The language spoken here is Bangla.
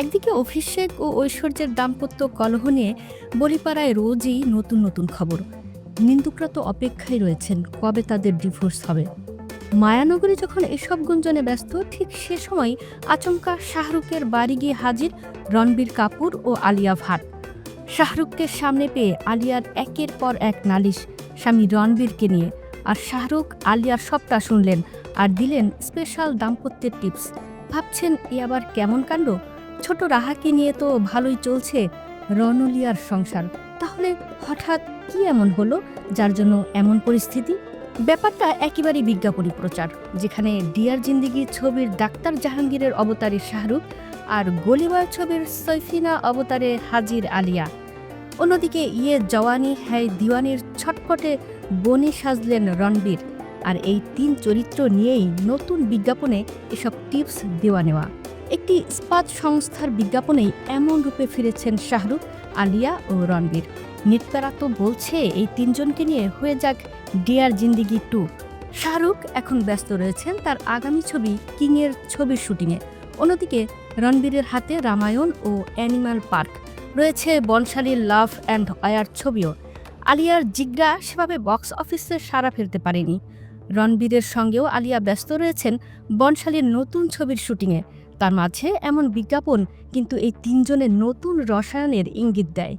একদিকে অভিষেক ও ঐশ্বর্যের দাম্পত্য কলহ নিয়ে বলিপাড়ায় রোজই নতুন নতুন খবর। নিন্দুকরা তো অপেক্ষায় রয়েছেন, কবে তাদের ডিভোর্স হবে? মায়ানগরী যখন এসব গুঞ্জনে ব্যস্ত, ঠিক সে সময় আচমকা শাহরুখের বাড়ি গিয়ে হাজির রণবীর কাপুর ও আলিয়া ভাট। শাহরুখকে সামনে পেয়ে আলিয়ার একের পর এক নালিশ স্বামী রণবীরকে নিয়ে। আর শাহরুখ আলিয়ার সবটা শুনলেন আর দিলেন স্পেশাল দাম্পত্যের টিপস। ভাবছেন, এ আবার কেমন কাণ্ড? ছোট রাহাকে নিয়ে তো ভালোই চলছে রণলিয়ার সংসার। তাহলে হঠাৎ কি এমন হলো, যার জন্য এমন পরিস্থিতি? ব্যাপারটা একেবারেই বিজ্ঞাপনী প্রচার, যেখানে ডিয়ার জিন্দিগি ছবির ডাক্তার জাহাঙ্গীরের অবতারে শাহরুখ আর গলিবার ছবির সৈফিনা অবতারে হাজির আলিয়া। অন্যদিকে ইয়ে জওয়ানি হ্যায় দিওয়ানির ছটফটে বনে সাজলেন রণবীর, আর এই তিন চরিত্র নিয়েই নতুন বিজ্ঞাপনে এসব টিপস দেওয়া নেওয়া। একটি ইস্পাত সংস্থার বিজ্ঞাপনেই এমন রূপে ফিরেছেন শাহরুখ, আলিয়া ও রণবীর। নেটকারা তো বলছে এই তিনজনকে নিয়ে হয়ে যাক ডিয়ার জিন্দিগি টু। শাহরুখ এখন ব্যস্ত রয়েছেন তার আগামী ছবি কিংয়ের ছবির শুটিংয়ে। অন্যদিকে রণবীরের হাতে রামায়ণ ও অ্যানিমাল পার্ক। রয়েছে বনশালীর লাভ অ্যান্ড অয়ার ছবিও। আলিয়ার জিজ্ঞা সেভাবে বক্স অফিসে সাড়া ফেলতে পারেনি। রণবীরের সঙ্গেও আলিয়া ব্যস্ত রয়েছেন বনশালীর নতুন ছবির শুটিংয়ে। তার মাঝে এমন বিজ্ঞাপন কিন্তু এই তিনজনের নতুন রসায়নের ইঙ্গিত দেয়।